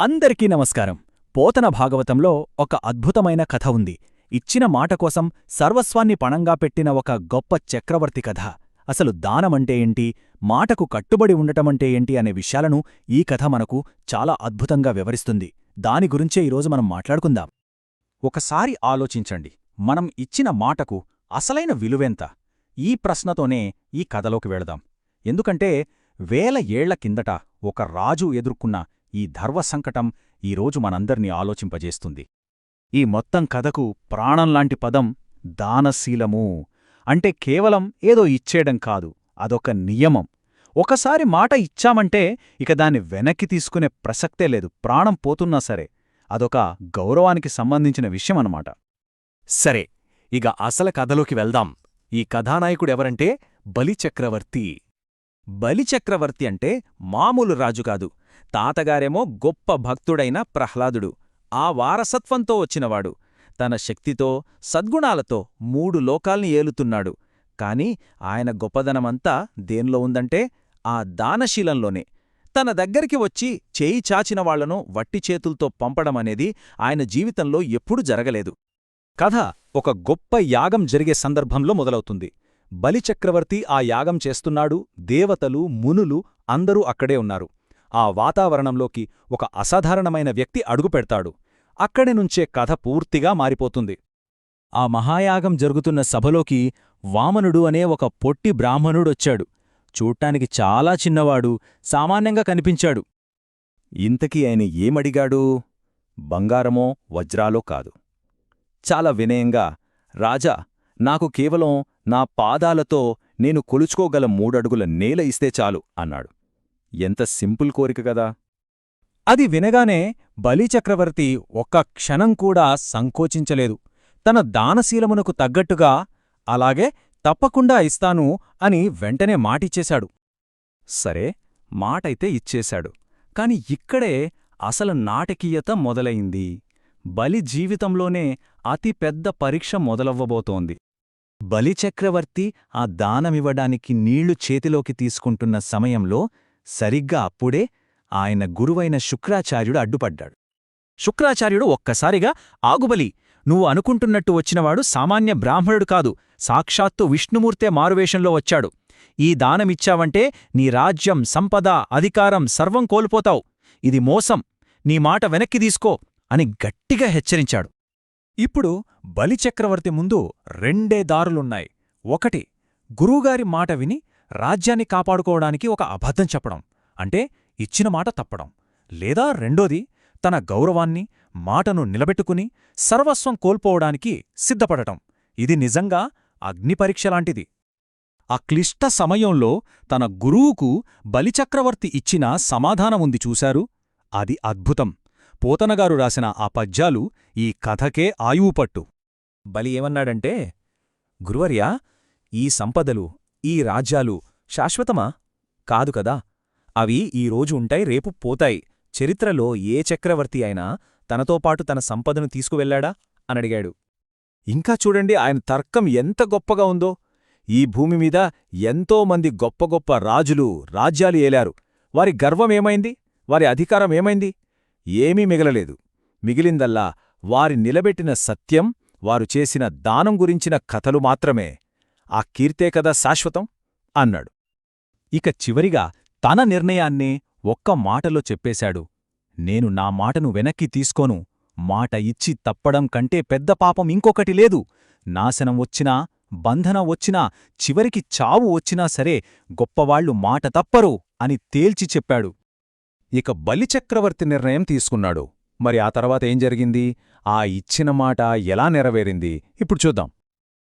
అందరికీ నమస్కారం. పోతన భాగవతంలో ఒక అద్భుతమైన కథ ఉంది. ఇచ్చిన మాట కోసం సర్వస్వాన్ని పణంగా పెట్టిన ఒక గొప్ప చక్రవర్తి కథ. అసలు దానమంటే ఏంటి? మాటకు కట్టుబడి ఉండటమంటే ఏంటి? అనే విషయాలను ఈ కథ మనకు చాలా అద్భుతంగా వివరిస్తుంది. దాని గురించే ఈరోజు మనం మాట్లాడుకుందాం. ఒకసారి ఆలోచించండి. మనం ఇచ్చిన మాటకు అసలైన విలువెంత? ఈ ప్రశ్నతోనే ఈ కథలోకి వెళదాం. ఎందుకంటే వేల ఏళ్ళ కిందట ఒక రాజు ఎదుర్కొన్న ఈ ధర్వసంకటం ఈరోజు మనందర్నీ ఆలోచింపజేస్తుంది. ఈ మొత్తం కథకు ప్రాణంలాంటి పదం దానశీలము. అంటే కేవలం ఏదో ఇచ్చేయడం కాదు అదొక నియమం. ఒకసారి మాట ఇచ్చామంటే ఇక దాన్ని వెనక్కి తీసుకునే ప్రసక్తే లేదు ప్రాణం పోతున్నా సరే. అదొక గౌరవానికి సంబంధించిన విషయమన్నమాట. సరే ఇక అసలు కథలోకి వెళ్దాం. ఈ కథానాయకుడెవరంటే బలిచక్రవర్తి. బలిచక్రవర్తి అంటే మామూలు రాజు కాదు తాతగారేమో గొప్ప భక్తుడైన ప్రహ్లాదుడు. ఆ వారసత్వంతో వచ్చినవాడు. తన శక్తితో సద్గుణాలతో మూడు లోకాల్ని ఏలుతున్నాడు. కాని ఆయన గొప్పదనమంతా దేన్లో ఉందంటే ఆ దానశీలంలోనే. తన దగ్గరికి వచ్చి చేయి చాచిన వాళ్ళను వట్టి చేతులతో పంపడమనేది ఆయన జీవితంలో ఎప్పుడూ జరగలేదు. కథ ఒక గొప్ప యాగం జరిగే సందర్భంలో మొదలవుతుంది. బలిచక్రవర్తి ఆ యాగం చేస్తున్నాడు దేవతలు మునులు అందరూ అక్కడే ఉన్నారు. ఆ వాతావరణంలోకి ఒక అసాధారణమైన వ్యక్తి అడుగుపెడతాడు. అక్కడి నుంచే కథ పూర్తిగా మారిపోతుంది. ఆ మహాయాగం జరుగుతున్న సభలోకి వామనుడు అనే ఒక పొట్టి బ్రాహ్మణుడొచ్చాడు. చూడ్టానికి చాలా చిన్నవాడు సామాన్యంగా కనిపించాడు. ఇంతకీ ఆయన ఏమడిగాడు? బంగారమో వజ్రాలో కాదు. చాలా వినయంగా రాజా నాకు కేవలం నా పాదాలతో నేను కొలుచుకోగల మూడడుగుల నేల ఇస్తే చాలు అన్నాడు. ఎంత సింపుల్ కోరిక కదా. అది వినగానే బలిచక్రవర్తి ఒక్క క్షణం కూడా సంకోచించలేదు. తన దానశీలమునకు తగ్గట్టుగా అలాగే తప్పకుండా ఇస్తాను అని వెంటనే మాటిచ్చేశాడు. సరే మాటైతే ఇచ్చేశాడు. కాని ఇక్కడే అసలు నాటకీయత మొదలయింది బలి జీవితంలోనే అతి పెద్ద పరీక్ష మొదలవ్వబోతోంది. బలిచక్రవర్తి ఆ దానమివ్వడానికి నీళ్ళు చేతిలోకి తీసుకుంటున్న సమయంలో సరిగ్గా అప్పుడే ఆయన గురువైన శుక్రాచార్యుడు అడ్డుపడ్డాడు. శుక్రాచార్యుడు ఒక్కసారిగా ఆగుబలి నువ్వు అనుకుంటున్నట్టు వచ్చినవాడు సామాన్య బ్రాహ్మణుడు కాదు సాక్షాత్తు విష్ణుమూర్తే మారువేషంలో వచ్చాడు. ఈ దానమిచ్చావంటే నీ రాజ్యం సంపద అధికారం సర్వం కోల్పోతావు. ఇది మోసం నీ మాట వెనక్కి తీసుకో అని గట్టిగా హెచ్చరించాడు. ఇప్పుడు బలిచక్రవర్తి ముందు రెండే దారులున్నాయి. ఒకటి గురువుగారి మాట విని రాజ్యాన్ని కాపాడుకోవడానికి ఒక అబద్ధం చెప్పడం అంటే ఇచ్చిన మాట తప్పడం. లేదా రెండోది తన గౌరవాన్ని మాటను నిలబెట్టుకుని సర్వస్వం కోల్పోవడానికి సిద్ధపడటం. ఇది నిజంగా అగ్నిపరీక్షలాంటిది ఆ క్లిష్ట సమయంలో తన గురువుకు బలిచక్రవర్తి ఇచ్చిన సమాధానముంది చూశారు? అది అద్భుతం. పోతనగారు రాసిన ఆ పద్యాలు ఈ కథకే ఆయువుపట్టు. బలి ఏమన్నాడంటే గురువర్యా ఈ సంపదలు ఈ రాజ్యాలు శాశ్వతమా? కాదు కదా. అవి ఈ రోజు ఉంటాయి రేపు పోతాయి. చరిత్రలో ఏ చక్రవర్తి అయినా తనతో పాటు తన సంపదను తీసుకువెళ్ళాడా అనడిగాడు ఇంకా చూడండి ఆయన తర్కం ఎంత గొప్పగా ఉందో. ఈ భూమి మీద ఎంతోమంది గొప్ప గొప్ప రాజులు రాజ్యాలు ఏలారు. వారి గర్వమేమైంది వారి అధికారం ఏమైంది? ఏమీ మిగలలేదు. మిగిలిందల్లా వారి నిలబెట్టిన సత్యం వారు చేసిన దానం గురించిన కథలు మాత్రమే. ఆ కీర్తే కదా శాశ్వతం? అన్నాడు. ఇక చివరిగా తన నిర్ణయాన్నే ఒక్క మాటలో చెప్పేశాడు. నేను నా మాటను వెనక్కి తీసుకోను. మాట ఇచ్చి తప్పడం కంటే పెద్ద పాపం ఇంకొకటి లేదు. నాశనం వచ్చినా బంధనం వచ్చినా చివరికి చావు వచ్చినా సరే గొప్పవాళ్ళు మాట తప్పరు అని తేల్చి చెప్పాడు. ఇక బలిచక్రవర్తి నిర్ణయం తీసుకున్నాడు. మరి ఆ తర్వాత ఏం జరిగింది? ఆ ఇచ్చిన మాట ఎలా నెరవేరింది? ఇప్పుడు చూద్దాం.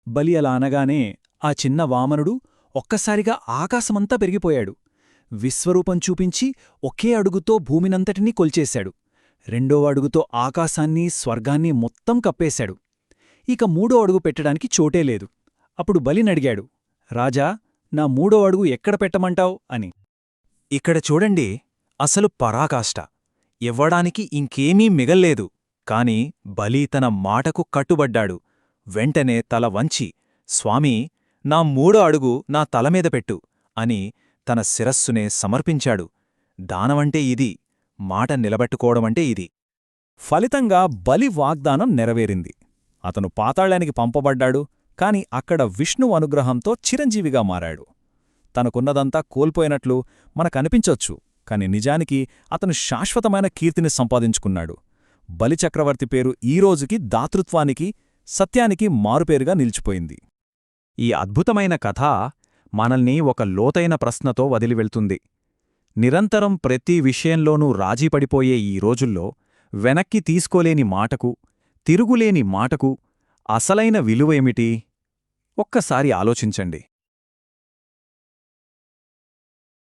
బలి అలా అనగానే ఆ చిన్న వామనుడు ఒక్కసారిగా ఆకాశమంతా పెరిగిపోయాడు. విశ్వరూపం చూపించి ఒకే అడుగుతో భూమినంతటినీ కొల్చేశాడు. రెండో అడుగుతో ఆకాశాన్ని స్వర్గాన్ని మొత్తం కప్పేశాడు. ఇక మూడో అడుగు పెట్టడానికి చోటే లేదు. అప్పుడు బలినడిగాడు రాజా నా మూడో అడుగు ఎక్కడ పెట్టమంటావ్? అని. ఇక్కడ చూడండి అసలు పరాకాష్ట. ఇవ్వడానికి ఇంకేమీ మిగల్లేదు. కాని బలి తన మాటకు కట్టుబడ్డాడు. వెంటనే తల వంచి స్వామీ నా మూడో అడుగు నా తలమీద పెట్టు అని తన శిరస్సునే సమర్పించాడు. దానమంటే ఇది మాట నిలబెట్టుకోవడమంటే ఇది. ఫలితంగా బలి వాగ్దానం నెరవేరింది. అతను పాతాళానికి పంపబడ్డాడు కాని అక్కడ విష్ణు అనుగ్రహంతో చిరంజీవిగా మారాడు. తనకున్నదంతా కోల్పోయినట్లు మనకనిపించొచ్చు కాని నిజానికి అతను శాశ్వతమైన కీర్తిని సంపాదించుకున్నాడు. బలిచక్రవర్తి పేరు ఈ రోజుకి దాతృత్వానికి సత్యానికి మారుపేరుగా నిలిచిపోయింది. ఈ అద్భుతమైన కథ మనల్ని ఒక లోతైన ప్రశ్నతో వదిలివెళ్తుంది నిరంతరం ప్రతి విషయంలోనూ రాజీపడిపోయే ఈ రోజుల్లో వెనక్కి తీసుకోలేని మాటకు తిరుగులేని మాటకు అసలైన విలువేమిటి? ఒక్కసారి ఆలోచించండి.